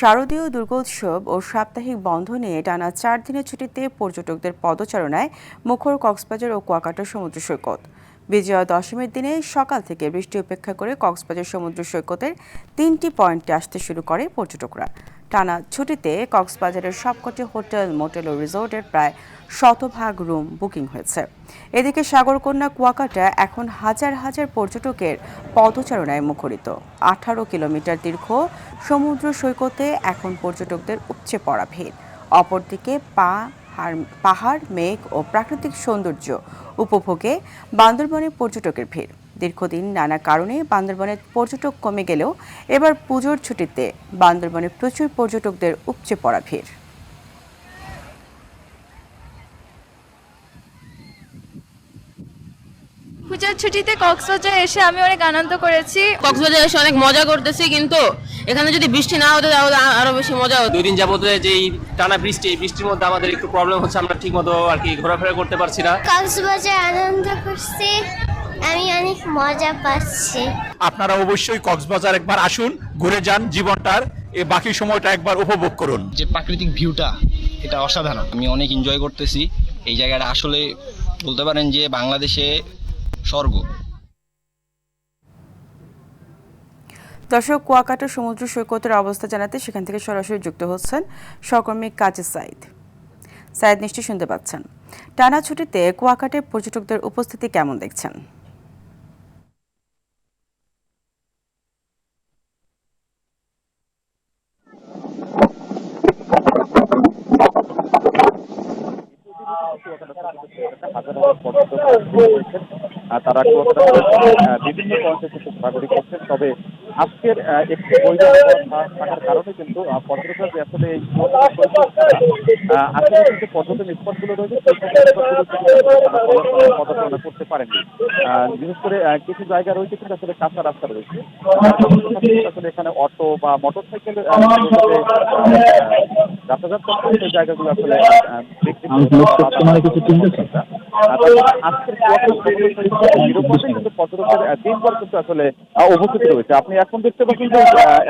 শারদীয় দুর্গোৎসব ও সাপ্তাহিক বন্ধ নিয়ে টানা চার দিনের ছুটিতে পর্যটকদের পদচারণায় মুখর কক্সবাজার ও কুয়াকাটা সমুদ্র সৈকত। বিজয়া দশমীর দিনে সকাল থেকে বৃষ্টি উপেক্ষা করে কক্সবাজার সমুদ্র সৈকতের তিনটি পয়েন্টে আসতে শুরু করে পর্যটকরা। টানা ছুটিতে কক্সবাজারের সবকটি হোটেল, মোটেল ও রিসোর্টের প্রায় শতভাগ রুম বুকিং হয়েছে। এদিকে সাগরকন্যা কুয়াকাটা এখন হাজার হাজার পর্যটকের পদচারণায় মুখরিত। আঠারো কিলোমিটার দীর্ঘ সমুদ্র সৈকতে এখন পর্যটকদের উপচে পড়া ভিড়। অপরদিকে পা পাহাড়, মেঘ ও প্রাকৃতিক সৌন্দর্য উপভোগে বান্দরবনে পর্যটকের ভিড়। দীর্ঘদিন নানা কারণে বান্দরবনের পর্যটক কমে গেলেও এবার পুজোর ছুটিতে বান্দরবনে প্রচুর পর্যটকদের উপচে পড়া ভিড়। পূজার ছুটিতে কক্সবাজার এসে আমি অনেক আনন্দ করেছি। কক্সবাজার এসে অনেক মজা করতেছি কিন্তু এখানে যদি বৃষ্টি না হতো তাহলে আরও বেশি মজা হতো। দুই দিন যাবত যে এই টানা বৃষ্টি বৃষ্টির মধ্যে আমাদের একটু প্রবলেম হচ্ছে আমরা ঠিক মতো আর কি ঘোরাফেরা করতে পারছি না। কক্সবাজার আনন্দ করছি আমি অনেক মজা পাচ্ছি। আপনারা অবশ্যই কক্সবাজার একবার আসুন ঘুরে যান জীবনটার এ বাকি সময়টা একবার উপভোগ করুন। যে প্রাকৃতিক ভিউটা এটা অসাধারণ। আমি অনেক এনজয় করতেছি। এই জায়গাটা আসলে বলতে পারেন যে বাংলাদেশে স্বর্গ। দর্শক কুয়াকাটা সমুদ্র সৈকতের অবস্থা জানাতে সেখান থেকে সরাসরি যুক্ত হচ্ছেন সহকর্মী কাজী সাইদ। সাইদ নিশ্চয়ই শুনতে পাচ্ছেন। টানা ছুটিতে কুয়াকাটায় পর্যটকদের উপস্থিতি কেমন দেখছেন? আর তারা আহ, বিভিন্ন পয়েন্টে কিন্তু ঘোরাঘুরি করছেন। তবে আজকের একটি বৈধ থাকার কারণে কিন্তু পর্যটকরা যে আসলে এই আশেপাশে যে পর্যটন স্পটগুলো রয়েছে কিন্তু পদচারণা করতে পারেননি। বিশেষ করে কিছু জায়গা রয়েছে কিন্তু আসলে কাঁচা রাস্তা রয়েছে। আসলে এখানে অটো বা মোটর সাইকেল যাতায়াত করতে সেই জায়গাগুলো আসলে কিছু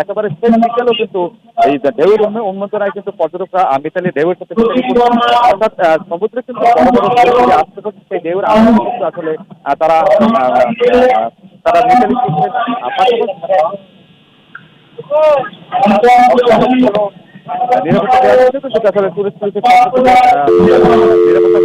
একেবারে অন্য উন্নতরায় কিন্তু পর্যটকরা মিতালি ঢেউয়ের সাথে অর্থাৎ সমুদ্রে কিন্তু আসতে পারছে নিরাপত্তা দেওয়া হয়েছে তো সেটা আসলে টুরিস্ট নিরাপত্তা